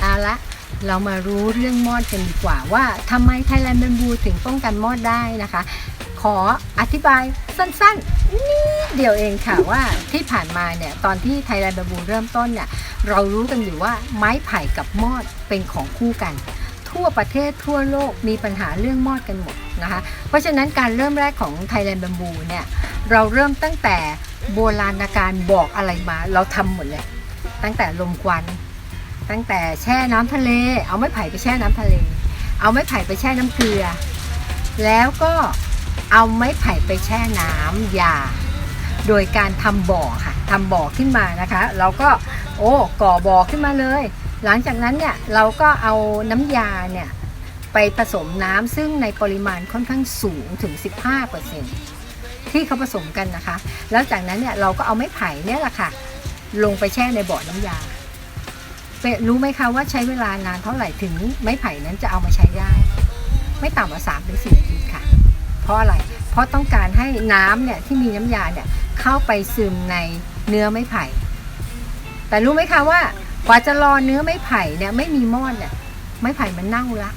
เอาละเรามารู้เรื่องมอดกันดีกว่าว่าทำไมไทยแลนด์เบมบูถึงป้องกันมอดได้นะคะ ขออธิบายสั้นๆนิดเดียวเองค่ะว่าที่ผ่านมาเนี่ยตอนที่ไทยแลนด์เบมบูเริ่มต้นเนี่ยเรารู้กันอยู่ว่าไม้ไผ่กับมอดเป็นของคู่กัน ทั่วประเทศทั่วโลกมีปัญหาเรื่องมอดกันหมดนะคะเพราะฉะนั้นการเริ่มแรกของไทยแลนด์ b บ m บูเนี่ยเราเริ่มตั้งแต่โบราณการบอกอะไรมา เราทำหมดเลยตั้งแต่ลมควัน ตั้งแต่แช่น้ำทะเล เอาไม้ไผ่ไปแช่น้ำทะเล เอาไม้ไผ่ไปแช่น้ำเกลือ แล้วก็เอาไม้ไผ่ไปแช่น้ำยา โดยการทำบ่อค่ะทำบ่อขึ้นมานะคะ เราก็โอ้ก่อบ่อขึ้นมาเลย หลังจากนั้นเนี่ยเราก็เอาน้ำยาเนี่ยไปผสมน้ำซึ่งในปริมาณค่อนข้างสูงถึง 15%ที่เขาผสมกันนะคะ แล้วจากนั้นเนี่ยเราก็เอาไม้ไผ่เนี่ยแหละค่ะ ลงไปแช่ในบ่อน้ำยา รู้ไหมคะว่าใช้เวลานานเท่าไหร่ถึงไม้ไผ่นั้นจะเอามาใช้ได้ ไม่ต่ำกว่า3ถึง4นาทีค่ะ เพราะอะไร เพราะต้องการให้น้ำเนี่ยที่มีน้ำยาเนี่ยเข้าไปซึมในเนื้อไม้ไผ่ แต่รู้ไหมคะว่ากว่าจะรอเนื้อไม้ไผ่เนี่ยไม่มีมอดเนี่ยไม้ไผ่มันเน่าละ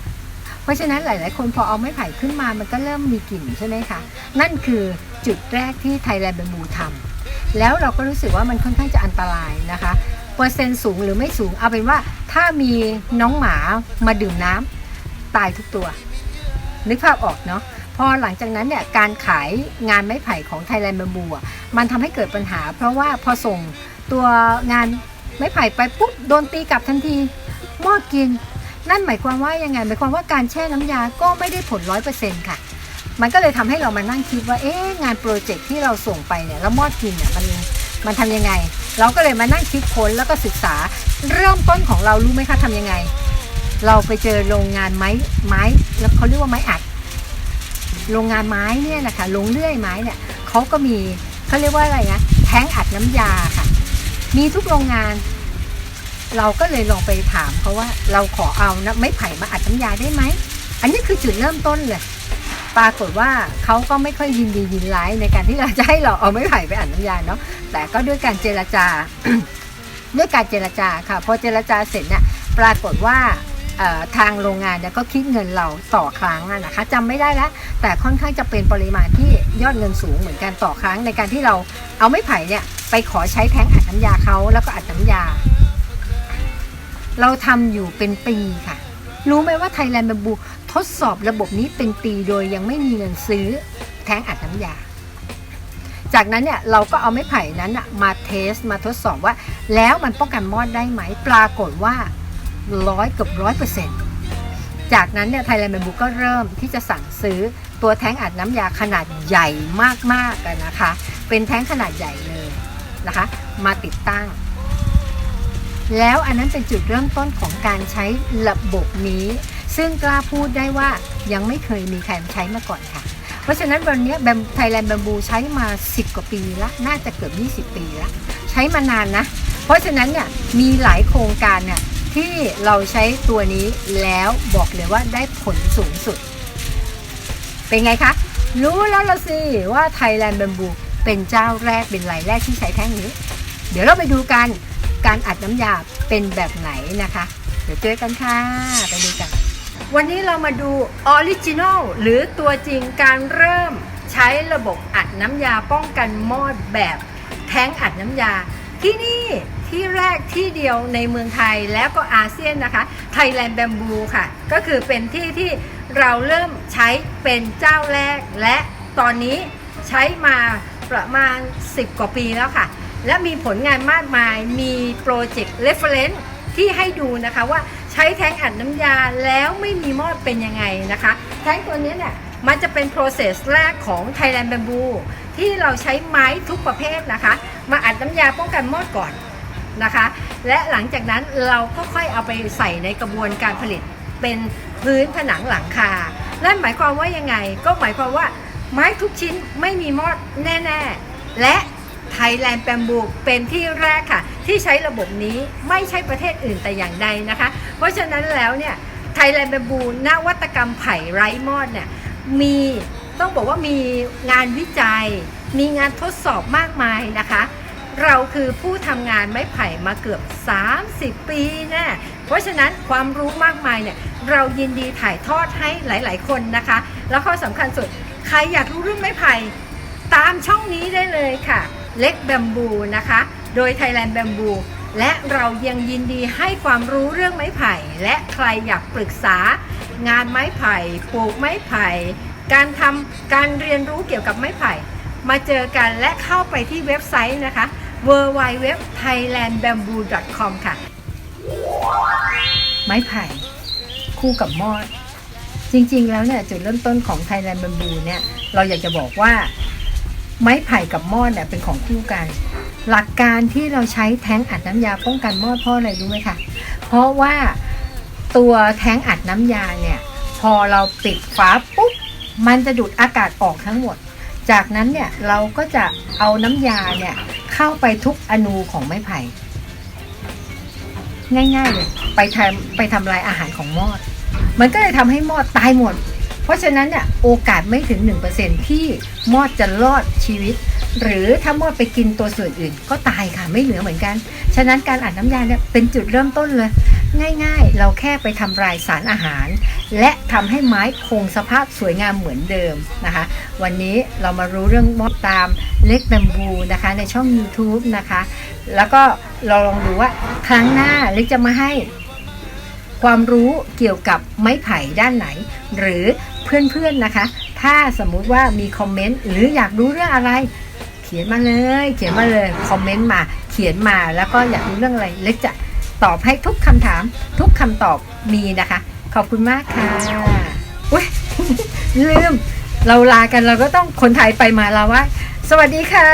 เพราะฉะนั้นหลาย ๆ คนพอเอาไม้ไผ่ขึ้นมามันก็เริ่มมีกลิ่นใช่ไหมคะ นั่นคือจุดแรกที่ไทยแลนด์เบมูทำแล้วเราก็รู้สึกว่ามันค่อนข้างจะอันตรายนะคะ เปอร์เซ็นต์สูงหรือไม่สูง เอาเป็นว่าถ้ามีน้องหมามาดื่มน้ำตายทุกตัว นึกภาพออกเนาะพอหลังจากนั้นเนี่ยการขายงานไม้ไผ่ของไทยแลนด์ b บ m บูมันทำให้เกิดปัญหา เพราะว่าพอส่งตัวงานไม้ไผ่ไปปุ๊บโดนตีกลับทันทีมอดกิน นั่นหมายความว่ายังไงหมายความว่าการแช่น้ำยาก็ไม่ได้ผลร้อยเปอร์เซ็นต์ค่ะ มันก็เลยทำให้เรามานั่งคิดว่าเอ๊ะงานโปรเจกต์ที่เราส่งไปเนี่ยแล้วมอดกินเนี่ยมันมันทำยังไง เราก็เลยมานั่งคิดค้นแล้วก็ศึกษาเริ่มต้นของเรารู้ไหมคะทำยังไง เราไปเจอโรงงานไม้ไม้แล้วเขาเรียกว่าไม้อัด โรงงานไม้เนี่ยนะคะโรงเลื่อยไม้เนี่ยเขาก็มีเขาเรียกว่าอะไรนะแท้งอัดน้ำยาค่ะ มีทุกโรงงาน เราก็เลยลองไปถามเขาว่าเราขอเอานะไม้ไผ่มาอัดน้ำยาได้ไหมอันนี้คือจุดเริ่มต้นเลย ปรากฏว่าเขาก็ไม่ค่อยยินดียินร้ายในการที่เราจะให้เราเอาไม้ไผ่ไปอัดน้ำยาเนาะแต่ก็ด้วยการเจรจา ด้วยการเจรจาค่ะพอเจรจาเสร็จเนี่ยปรากฏว่าทางโรงงานเนี่ยก็คิดเงินเราต่อครั้งนะคะจำไม่ได้แล้ว แต่ค่อนข้างจะเป็นปริมาณที่ยอดเงินสูงเหมือนกันต่อครั้งในการที่เราเอาไม้ไผ่เนี่ยไปขอใช้แท้งอัดน้ำยาเขาแล้วก็อัดน้ำยา เราทำอยู่เป็นปีค่ะ รู้ไหมว่าไทยแลนด์ b บบู ทดสอบระบบนี้เป็นปีโดยยังไม่มีเงินซื้อแท้งอัดน้ำยา จากนั้นเนี่ยเราก็เอาไม้ไผ่นั้นน่ะมาเทสมาทดสอบว่า แล้วมันป้องกันมอดได้ไหม ปรากฏว่าร้อยเกือบร้อยเปอร์เซ็นต์จากนั้นเนี่ยไทยแลนด์ b บ m บูก็เริ่มที่จะสั่งซื้อตัวแท้งอัดน้ำยาขนาดใหญ่มากๆอะนะคะ เป็นแท้งขนาดใหญ่เลยนะคะ มาติดตั้ง แล้วอันนั้นเป็นจุดเริ่มต้นของการใช้ระบบนี้ ซึ่งกล้าพูดได้ว่ายังไม่เคยมีใครใช้มาก่อนค่ะ เพราะฉะนั้นวันนี้แบมไทยแลนด์บ m บูใช้มา 10 กว่าปีละ น่าจะเกือบ 20 ปีละ ใช้มานานนะ เพราะฉะนั้นเนี่ยมีหลายโครงการเนี่ยที่เราใช้ตัวนี้แล้วบอกเลยว่าได้ผลสูงสุด เป็นไงคะ รู้แล้วละสิว่าไทยแลนด์บ m บูเป็นเจ้าแรกเป็นรายแรกที่ใช้แท่งนี้ เดี๋ยวเราไปดูกันการอัดน้ำยาเป็นแบบไหนนะคะ เดี๋ยวเจอกันค่ะ ไปดูกัน วันนี้เรามาดูออริจินอลหรือตัวจริงการเริ่มใช้ระบบอัดน้ำยาป้องกันมอดแบบแท้งอัดน้ำยา ที่นี่ที่แรกที่เดียวในเมืองไทยแล้วก็อาเซียนนะคะ Thailand Bamboo ค่ะ ก็คือเป็นที่ที่เราเริ่มใช้เป็นเจ้าแรก และตอนนี้ใช้มาประมาณ 10 กว่าปีแล้วค่ะ และมีผลงานมากมายมีโปรเจกต์ reference ที่ให้ดูนะคะว่า ใช้แท้งอัดน้ำยาแล้วไม่มีมอดเป็นยังไงนะคะ แท้งตัวนี้เนี่ยมันจะเป็น process แรกของ Thailand Bamboo ที่เราใช้ไม้ทุกประเภทนะคะ มาอัดน้ำยาป้องกันมอดก่อนนะคะ และหลังจากนั้นเราก็ค่อยเอาไปใส่ในกระบวนการผลิตเป็นพื้นผนังหลังคา นั่นหมายความว่ายังไง ก็หมายความว่าไม้ทุกชิ้นไม่มีมอดแน่ ๆ และไทยแลนด์แปมบูเป็นที่แรกค่ะ ที่ใช้ระบบนี้ไม่ใช่ประเทศอื่นแต่อย่างใดนะคะ เพราะฉะนั้นแล้วเนี่ยไทยแลนด์แปมบูนวัตกรรมไผ่ไร้มอดเนี่ยมีต้องบอกว่ามีงานวิจัย มีงานทดสอบมากมายนะคะ เราคือผู้ทำงานไม้ไผ่มาเกือบ 30 ปีแนะ่เพราะราะฉะนั้นความรู้มากมายเนี่ยเรายินดีถ่ายทอดให้หลาย ๆ คนนะคะ แล้วข้อสำคัญสุดใครอยากรู้เรื่องไม้ไผ่ตามช่องนี้ได้เลยค่ะ เล็กแบมบูนะคะ โดย Thailand Bamboo และเรายังยินดีให้ความรู้เรื่องไม้ไผ่ และใครอยากปรึกษางานไม้ไผ่ปลูกไม้ไผ่ การทำการเรียนรู้เกี่ยวกับไม้ไผ่ มาเจอกันและเข้าไปที่เว็บไซต์นะคะ w w w t h a i l a n d b a m b o o c o m ค่ะ ไม้ไผ่ คู่กับมอด จริงๆแล้วเนี่ยจุดเริ่มต้นของ Thailand Bamboo เนี่ยเราอยากจะบอกว่า ไม้ไผ่กับมอดเนี่ยเป็นของคู่กัน หลักการที่เราใช้แท้งอัดน้ำยาป้องกันมอดเพราะอะไรรู้ไหมคะเพราะว่าตัวแท้งอัดน้ำยาเนี่ยพอเราปิดฝาปุ๊บมันจะดูดอากาศออกทั้งหมด จากนั้นเนี่ยเราก็จะเอาน้ำยาเนี่ยเข้าไปทุกอนูของไม้ไผ่ง่ายๆเลยไปทำไปทำลายอาหารของมอด มันก็เลยทำให้มอดตายหมด เพราะฉะนั้นเนี่ยโอกาสไม่ถึง 1%ที่มอดจะรอดชีวิต หรือถ้ามอดไปกินตัวส่วนอื่น ก็ตายค่ะไม่เหลือเหมือนกัน ฉะนั้นการอัดน้ำยาเนี่ยเป็นจุดเริ่มต้นเลย ง่ายๆ เราแค่ไปทำลายสารอาหาร และทำให้ไม้คงสภาพสวยงามเหมือนเดิมนะคะ วันนี้เรามารู้เรื่องมอดตามเล็กแบมบูนะคะในช่อง YouTube นะคะ แล้วก็เราลองดูว่าครั้งหน้าเล็กจะมาให้ความรู้เกี่ยวกับไม้ไผ่ด้านไหน หรือ เพื่อนๆนะคะ ถ้าสมมุติว่ามีคอมเมนต์หรืออยากรู้เรื่องอะไร เขียนมาเลย เขียนมาเลยคอมเมนต์มา เขียนมาแล้วก็อยากรู้เรื่องอะไรเล็กจะตอบให้ทุกคำถาม ทุกคำตอบมีนะคะ ขอบคุณมากค่ะอุ้ยลืม เราลากันเราก็ต้องคนไทยไปมาลาว่า สวัสดีค่ะ